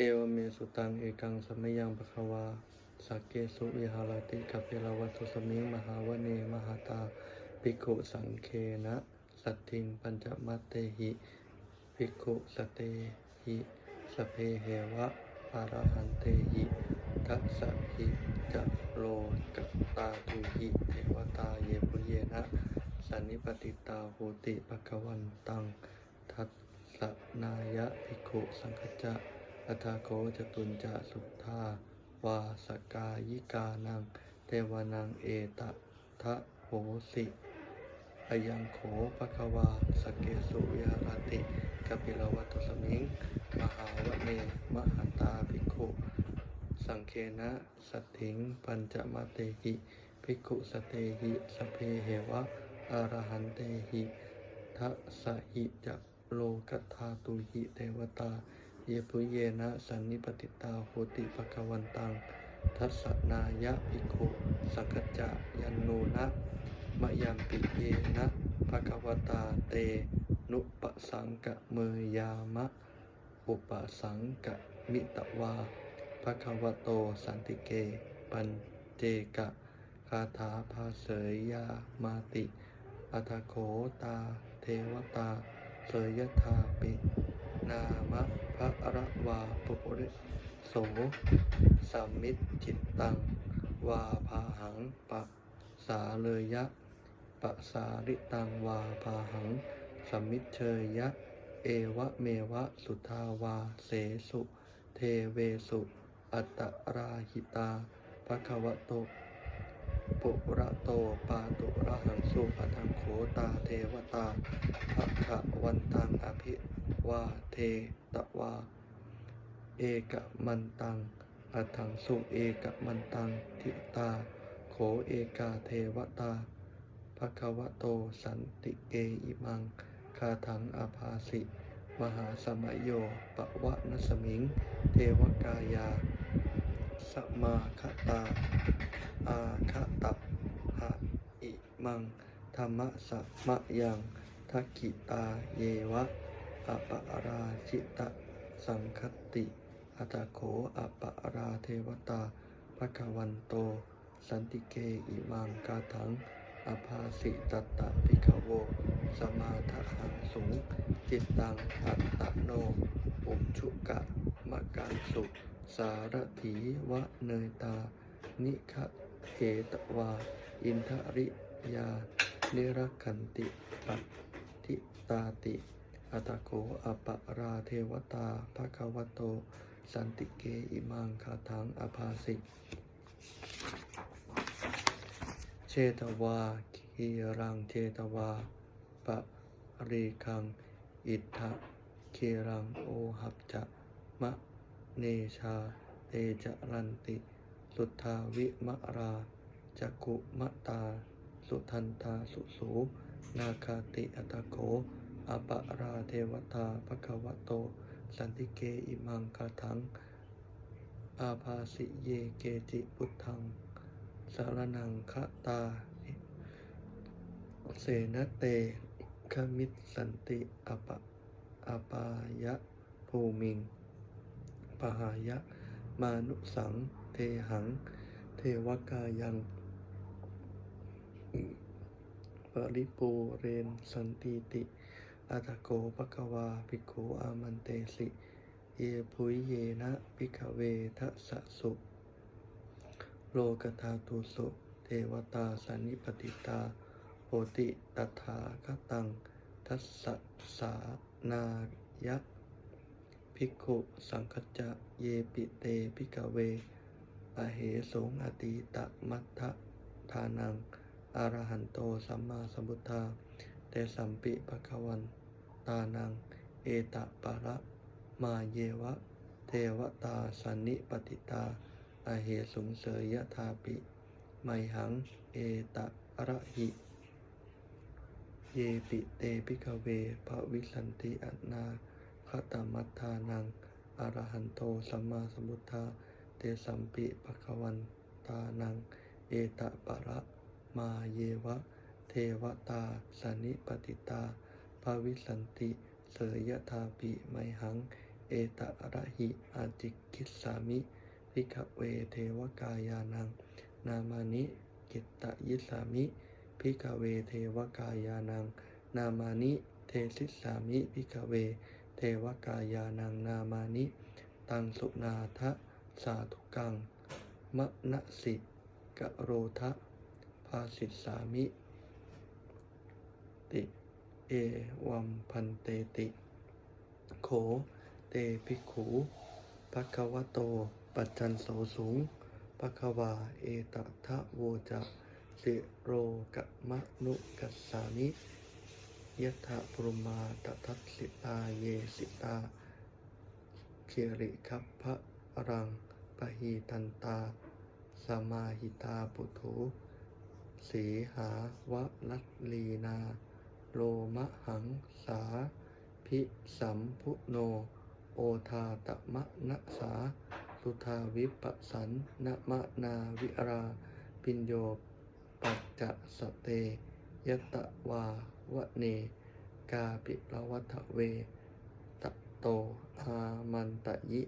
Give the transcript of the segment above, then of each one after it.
เอวเมสุตังเอกังสมยังปะคะวาสักเกสุวิหารติกัปเปลวัตุสมิงมหาวเนมหาตาภิกขุสังเคนะ สัตถิงปัญจมัตเตหิภิกขุสเตหิสเพเหวะอารหันเตหิทัสสะหิจะโลกตาตุหิเทวตาเยปุเยนะ สันนิปติตาโหติภควันตัง ทัสสะนายะภิกขุสังคจจะ อัฏฐโกจตุนจะสุทธาวาสกายิกานังเทวานังเอตทะโหสิอายังโขภควาสเกสุวิหารติกปิลวัตสมิงมหาวเนมหตาภิกขุ สังเคนะสัตถิง ปัญจมาเตหิภิกขุสเตหิสเพเหวะอารหันเตหิทัสหิจะโลกัตถาตุหิเทวตา เยปุเยนะสันนิปติตาโหติภควันตัง ทัสนายะภิกขุสักจะยันโนนะมะยังปิเยนะภควตาเต นุปสังกะเมยามะ อุปสังกะมิตวาภควโตสันติเก ปัญเจกะคาถาภาเสยยามาติอัทโขตา เทวตาเสยยธาปิ นามะพระระวาปุริโสสัมมิตจิตตัง วาพาหังปะสาเลยะปะสาริตังวาพาหังสัมมิเชยยะ เอวะเมวะสุทาวาเสสุ เทเวสุ อัตตราหิตาภควโต ปุระโตปาตุระหังสุปทังโขตาเทวตาภะคะวันตังอภิวาเทตวา เอกมันตังอัถังสุเอกมันตังทิตา โขเอกาเทวตาภควโตสันติเกอิมัง คาถังอาภาสิ มหาสมัยโยปะวะนสมิง เทวกายา สมาคตา อาคตับหะอิมัง ธรรมะสมะยังทักิตาเยวะอปะราชิตะ สังคติอัตโขอปะราเทวตาภควันโต สันติเกอิมังกาถังอภาสิตตตะพิขโว สมาทะหังสุงจิตตังอัตตโน อุมชุกะมะกันสุ สารถีวะเนยตา นิคะเทตวา อินทริยา นิรักขันติปัตติตาติ อัตโขอปะราเทวตาภควโต สันติเกอิมังคาถังอภาสิเชตวาคีรังเชตวาปะรีคัง อิทธะคีรังโอหับจะมะ เนชา เตจรันติ สุทธาวิมราจักุมตา สุทันตาสุสู นาคาติอัตโขอปะราเทวตาภควโต สันติเกอิมังคาถัง อาภาสิเยเกจิพุทธัง สารนังคตา เสนเตขมิตสันติอปะอปายะภูมิง ปหายะ มานุสัง เทหัง เทวกายัง ปริปูเรนสันติติ อัตโกภควาภิกขุอามันเตสิ เยพุยเยนะภิกเวทัสสะสุ โลกธาตุสุเทวตาสันนิปติตาโหติตถาคตัง ทัสสะสานายะ ภิกขุสังคจจะเยปิเตภิกเวอเหสงอตีตะมัทธทานังอรหันโตสัมมาสัมพุทธาเตสัมปิภควันตานัง เอตะปะระมาเยวะ เทวตาสันนิปติตาอเหสุงเสยยะธาปิไมหัง เอตะระหิ เยปิเตภิกเวภวิสันติอนา คตมัทธานังอรหันโตสัมมาสัมพุทธาเตสัมปิภควันตานัง เอตะปะระมาเยวะ เทวตาสนิปติตาภาวิสันติเสยยะธาปิไมหัง เอตะระหิอาจิกิสามิพิกเวเทวกายานัง นามานิกิตตยิสามิพิกเวเทวกายานัง นามานิเทสิสามิพิกเว เทวกายานังนามานิ ตังสุนาทะสาธุกัง มะนะสิกะโรทะภาสิสสามิ ติ เอวัมพันเตติ โข เตภิกขุภะควะโต ปัจจันโสสูงภะควา เอตทะโวจะสิโรกะมะนุกัสสามิ ยัตถะปรุมาตทัสสิตาเยสิตาเคริคัพพะรังปะหีตันตาสมาหิตาปุถุสีหาวะลัตลีนา โลมะหังสา พิสัมพุโน โอทาตมะนะสา สุทาวิปัสสันนะมะนาวิรา ปิญโยปัจจะสเตยตะวา วเน กาปิละวัฏเวตโต อามันตะยิ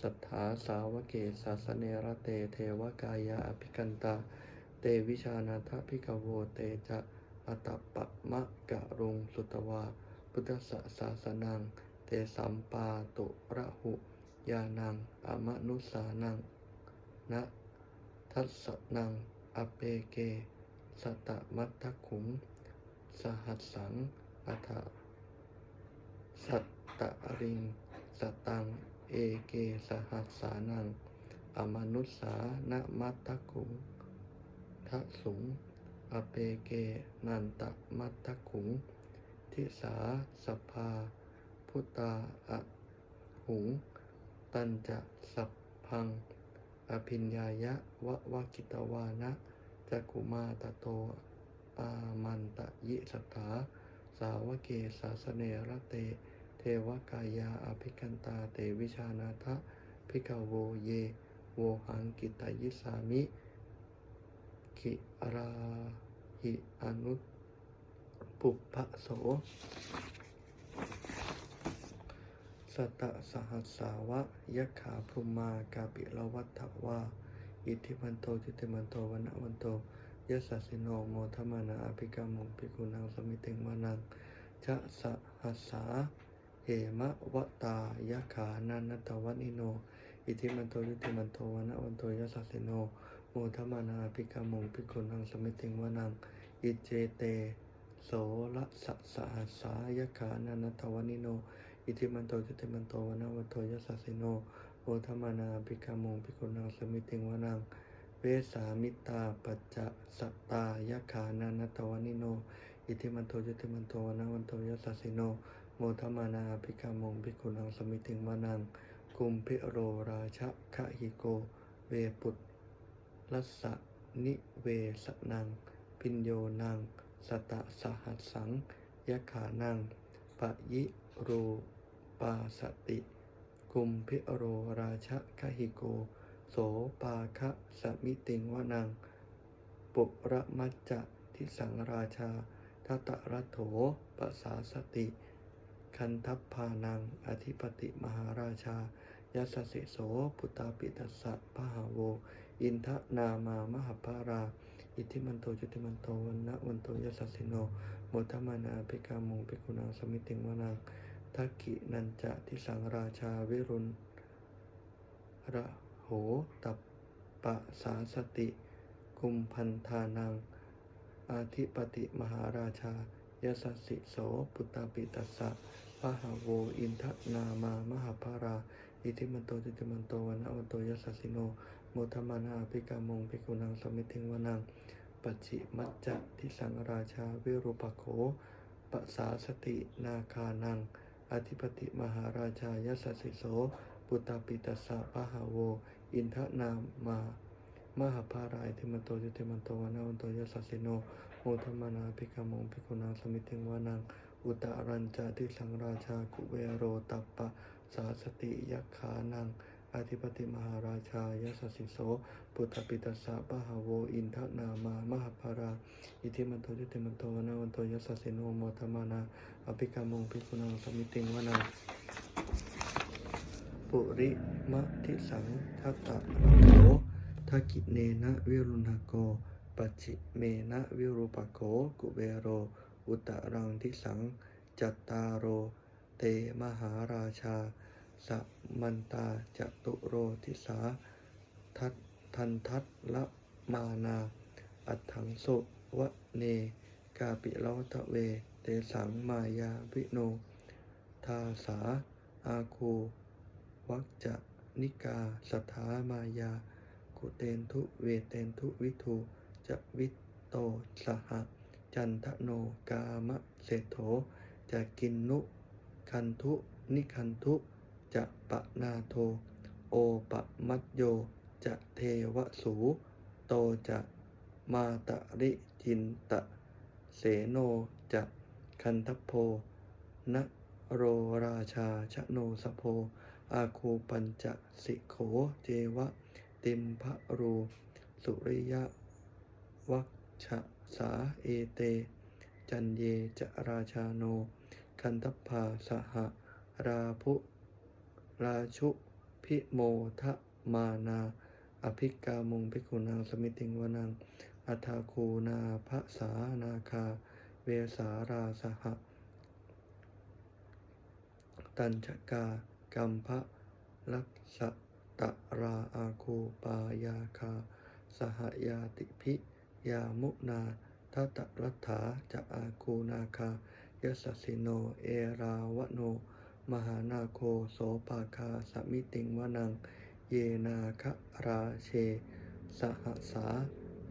สัทธาสาวเกศาสเนระเตเทวกายาอภิกันตา เตวิชานาทพิกโวเตจะอัตตปะมะกะรุงสุตวา พุทธสสาสนัง เตสัมปาตุระหุยานัง อมนุสานังนะทัสสนัง อเปเก สตะมัตตขุง สหัสสังอัฏฐสัตตะริง สตัง เอเกสหัสสานัง อมนุสสานะมัตตขุงทะสุง อเปเกนันตมัตตขุง ทิสาสภา พุตตาอะหุง ตันจะสัพพัง อภิญญายะวะวะกิตวานะจักกุมาตโต อามันตะยิสตถา สาวเกสาสเนระเต เทวกายาอภิกันตาเตวิชานาทะพิกาโวเย โวหังกิตายิสามิ กิราหิอนุปุพะโส สตะสหัสสาวะยักขาพรุมากาปิละวัฏฐวาอิทธิพันโตจิติมันโตวันนะวันโต ยะสัสสิโนโมทมานาอภิกรรมุงภิกขุนังสมิติงวานังจะสหัสสาเหมะวะตายะขานันนตวันิโน อิทิมันโตจิติมันโตวนะวันโตยะสัสสิโนโมทมานาอภิกรรมุงภิกขุนังสมิติงวานังอิเจเตโสละสะสหัสสายะขานันนตวันิโนอิทิมันโตจิติมันโตวนาวันโตยัสสะสิโนโอธรรมานาภิกขมงภิกขุนังสมิติงวนัง เวสามิตาปัจจะสตายะขานานัตวานิโน อิทิมันโตจิติมันโตวนาวันโตยัสสิโน โมธรรมานาภิกขมงภิกขุนังสมิติงวนัง กุมพิโรราชะคะหิโก เวปุตลัสสะนิเวสนังปิญโยนัง สตะสหัสสังยะขานังปะยิโรปาสติ กุมพิโรราชะคหิโก โสปาคะสมิติงวนัง ปุระมัจจะทิสังราชาทัตระโถปสาสติ คันทัพพานัง อธิปติมหาราชา ยัสสิโสพุตตาปิตัสสะพหาโว อินทะนามามหปารา อิทิมันโตจุติมันโตวันนะวันโตยัสสิโนโมทมานาภิกามงภิกขุนังสมิติงวนังทักขินันจะทิสังราชาวิรุณระ ตัปปะสาสติ กุมพันธานัง อาธิปติมหาราชายสสสิโสปุตตาปิตัสสะปะหาโวอินทนามามหาภารา อิทิมันโตจิติมันโตวันนะวันโตยัสสิโนโมทมานาภิกามงภิกุนังสมิติงวนังปัจฉิมัจจะทิสังราชาวิรุปโขปสาสตินาคานัง อธิปติมหาราชายสสสิโสปุตตาปิตัสสะปะหาโว อินทนามามหาภารายทิมันโตจิติมันโตวนาวันโตยัสสสิโนโมทมานาภิกามงภิกุนังสมิติงวานังอุตารัญจาทิสังราชากุเวโรตัปปะสาสติยักขานังอธิปติมหาราชายสสสิโส ปุตตปิตัสสะปะหาโว อินทนามามหาภารา อิทิมันโตจิติมันโตวนาวันโตยัสสิโนโมทมานาอภิกามงภิกุนังสมิติงวานัง ปุริมะทิสังทัตตะโขทักกิเนนะวิรุณโกปัจิเมนะวิรูปโขกุเบโร อุตรังทิสัง จัตตาโร เตมหาราชา สัมมันตาจตุโรทิสา ทัตทันทัตละมานา อัถังสุวะเน กาปิลวัตเว เตสังมายาวิโน ทาสาอาคู วัจจะนิกาสัทธามายา กุเตนทุเวเตนทุวิทูจะวิตโตสหจันทโนกามะเศโถจะกินนุ คันทุ นิคันทุจะปะนาโท โอปะมัตโย จะเทวสู โตจะมาตะริจินตะ เสโนจะคันทพโพนะโรราชาชโนสโพ อาคูปัญจสิโขเจวะ ติมพะรูสุริยะวัชสาเอเต จันเยจราชาโน คันทพาสหราภุราชุพิโมทะมานา อภิกามงภิกุนางสมิติงวนังอัทาคูนาภะสานาคา เวสาราสห ตัญชกา กัมภะลักษตะราอาคูปายาคา สหยาติพิยามุนาทัตรัฐาจะอาคูนาคายสสิโน เอราวโน มหานาโคโสปาคาสมิติงวนัง เยนาคราเช สหสา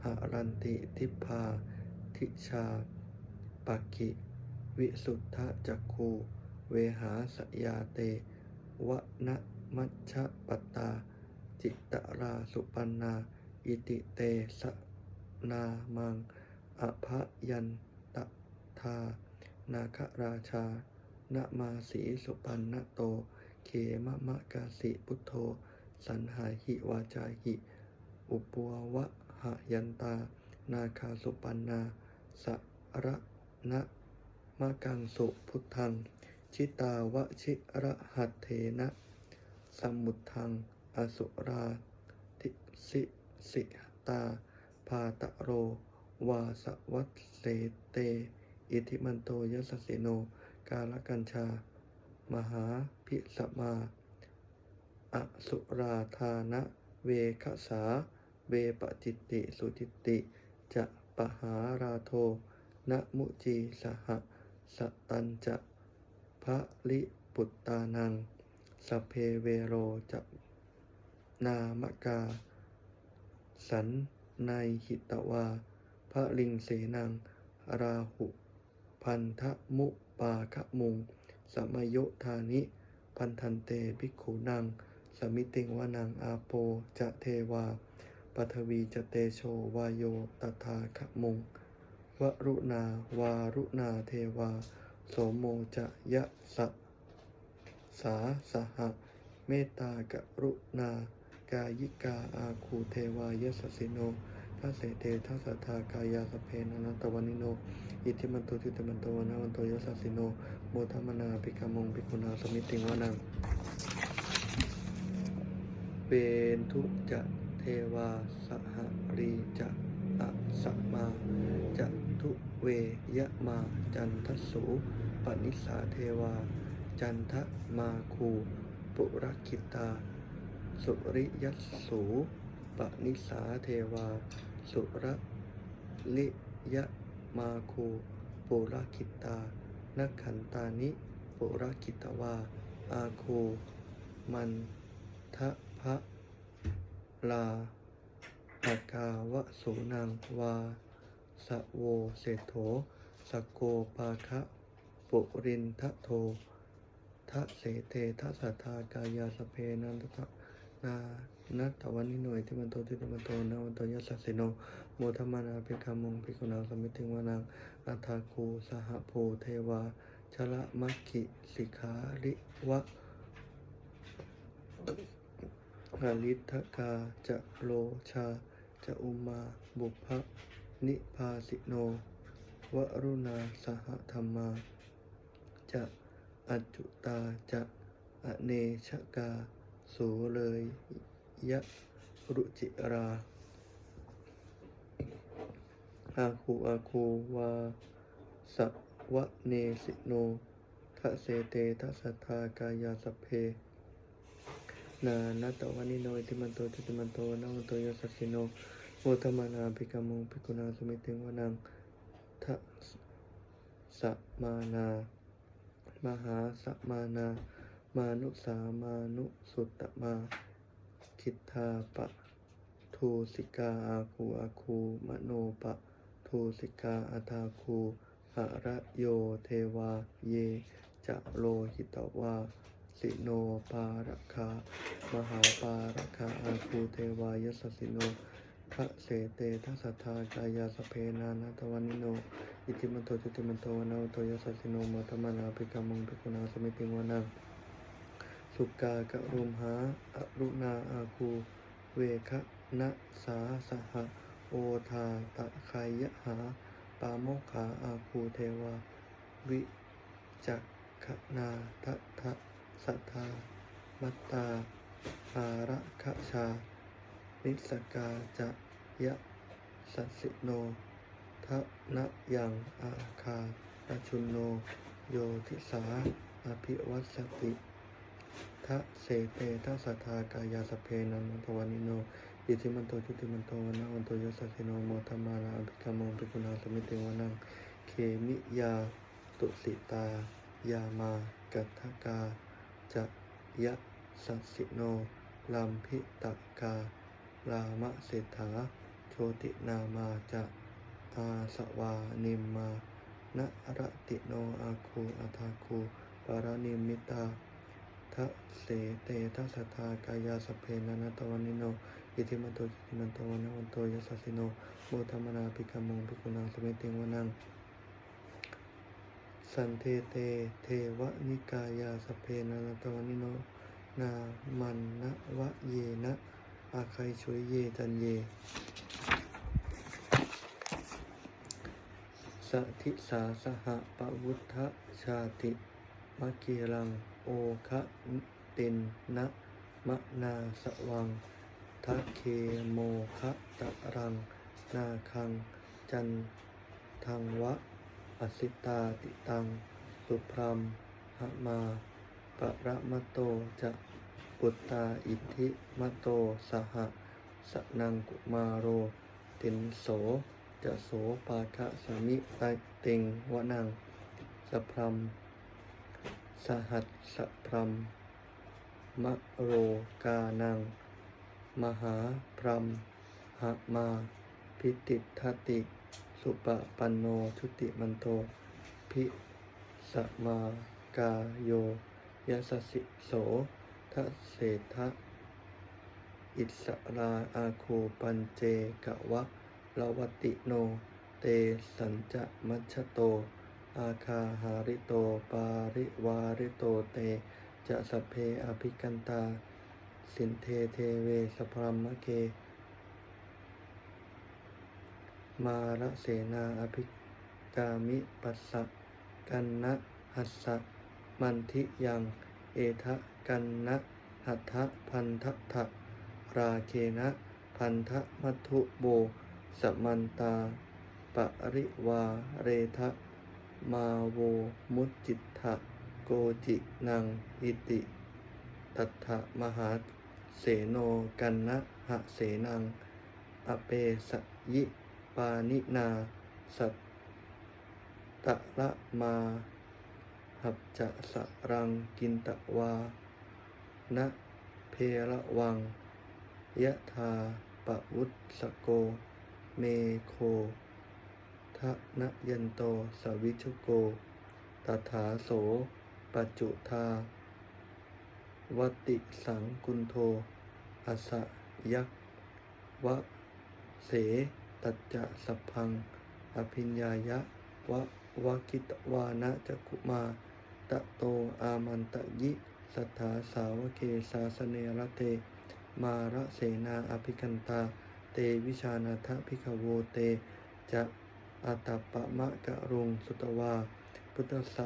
หารันติทิพา ทิชาปักิ วิสุทธจักคู เวหาสยาเต วะนะมัชฌปตา จิตตราสุปันนา อิติเตสนามังอภยันตทา นาคราชานมาสีสุปันนโต เขมะมะกาสิพุทโธ สันหาหิวาจาหิ อุปววะหะยันตา นาคาสุปันนา สระนะมะกังสุพุทธัง ชิตาวชิระหัตเถนะ สมุทัง อสุราทิสิสิตา พาตะโร วาสวัตเสเต อิทิมันโตยสสสิโน กาลกัญชา มหาพิสมา อสุราธานะเวคสา เวปจิตติ สุจิตติ จะปหาราโทนะมุจีสห สตันจะ พระลิปุตตานังสเพเวโรจะนามกา สันในหิตวา พระลิงเสนัง ราหุ พันธมุปาคะมุง สมโยธานิ พันธันเตภิกขุนัง สมิติงวนังอาโปจะเทวาปัทวีจะเตโชวายโยตถาคมุง วรุณาวารุณาเทวา โสโมจะยะสะสาสหะเมตตากรุณา กายิกาอาคูเทวายสสิโนทัสเสเตทัสสะทากายาสเพนนันตวันิโน อิทิมันโตทิตมันโตวนาวันโตยสสิโน โมทมนาภิกขมงภิกุนาสมิติงวนังเปนทุจะเทวาสหรีจะอะสะมา ทุเวยะมาจันทสูปนิสาเทวา จันทมาคูปุรคิตา สุริยสูปนิสาเทวา สุรลิยะมาคูปุรคิตานักขันตานิปุรคิตวา อาคูมันทะพะลาอากาวะสูนังวา สะโวเศโถสกโกปาคะปุรินทะโททะเสเตทะสัทธากายาสเพนันทะนานัตตวันนิโนยที่มันโตที่มันโตนาวันโตยัสสะสิโนโมทัมมานาภิกขมงภิกขุนาสมิติงวานังอัฏฐาคูสหโพเทวาชละมัคคิสิขาริวะหาลิทกาจะโลชาจะอุมาบุพะ นิพาสิโน วรุณาสหธรรมา จะอัจจุตาจะอเนชกา โสเลยยะรุจิราอาคูอาคูวาสวะเนสิโนทะเสเตทะสัทธากายาสเพ นานาตวานิโนอิติมันโตติติมันโตนาวันโตโยสัสสิโน โมทมานาภิกขโมภิกขุนาสมิติงวนังทะสมานา มหาสมานา มานุสามานุสุตตมาคิทธาปะทูสิกาอาคูอาคูมโนปะทูสิกาอาทาคูอะระโยเทวาเยจะโลหิตวาสิโนปาระคามหาปาระคาอาคูเทวายสสิโน ทะเสเตทัสสทธากายาสเพนานาตวันิโน อิติมันโตจุติมันโตวนาโตยสสสิโนโมตมนาภิกขมังภิกุนาสมิติงวนังสุกากะรุมหาอรุณาอาคูเวคะนะสาสหะโอทาตะไคยหา ปาโมขาอาคูเทวา วิจักขนาทัทะสัทธามัตตาอาระคชา นิสกาจะยะสัสสิโนทะนะยังอาคาปชุนโน โยทิสาอภิวัสสติทะเสเตทัสสทธากายาสเพนันทวานิโนอิทิมันโตจุติมันโตวนาวันโตโยสัสสิโนโมทัมมานาอภิกรรมงภิกุนาสมิติวนังเคมิยาตุสิตา ยามากัตถกาจะยะสัสิโนลัมพิตกา ลามะเศรษฐา โชตินามาจะอาสวานิมมานะระติโนอาคูอาทาคูปารานิมิตาทะเสเตทัสทากายาสเพนนาตวันิโน อิทิมันโตจิติมันโตวันวันโตยสสสิโนโมทัมมนาภิกขโมงภิกขุนาสมิติงวนัง สันเทเตเทวนิกายาสเพนนาตวันนิโน นามันนะวะเยนะ อาใครช่วยเยจันเย สทิสาสหปวุฒชาติมะกีรัง โอคะตินนะมะนาสวังทะเคโมคะตะรัง นาคัง จันทังวะ อสิตาติตัง สุพรัมหมา ประมะโตจะ ปุตตาอิทธิมโตสหสนังกุมาโร ตินโสจะโสปาคะสามิตาติงวะนังสะพรัมสหัสสะพรัมมะโรกานัง มหาพรมหะมา พิติทติ สุปปันโนชุติมันโต พิสมากาโยยสสิโส ทะเศทะอิสราอาคูปัญเจกะวะลาวติโน เตสัญจะมัชโต อาคาหาริโต ปาริวาริโตเต จะสพเพอภิกันตา สินเทเทเวสพรมะเก มาระเสนาอภิกามิปัสสะกันนะหัสสะมันทิยัง เอทะกันนะหัตถะพันทะทะราเคนะพันธมัทุโบสมันตา ปริวาเรทะมาโวมุจจิตถะโกจินังอิติตัทธะมหาเสโนกันนะหะเสนัง อเปสยิปานินา สัตตะละมา หับจะสรังกินตะวา นะเพระวัง ยะธาปะวุตสโก เมโคทะนะยันโตสวิชโก ตถาโส ปัจจุธาวติสังกุนโทอสะยักวะเสตัจจะสัพพัง อภิญญายะ วะวะกิตวานะจักุมา ตะโตอามันตะยิสัทธาสาวเกสาสเนระเต มาระเสนาอภิกันตา เตวิชานาทพิกโวเต จะอัตตปะมะกะรุงสุตวา พุทธส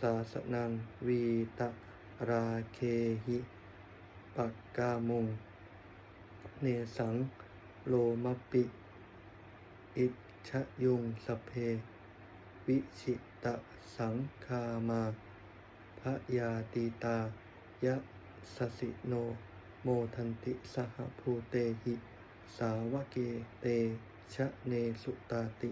สาสนังวีตะราเคหิปักกามุง เนสังโลมปิ อิชยุงสเพ วิชิตะสังคามา พะยาตีตายะสสิโน โมทันติสหภูเตหิ สาวเกเตชะเนสุตาติ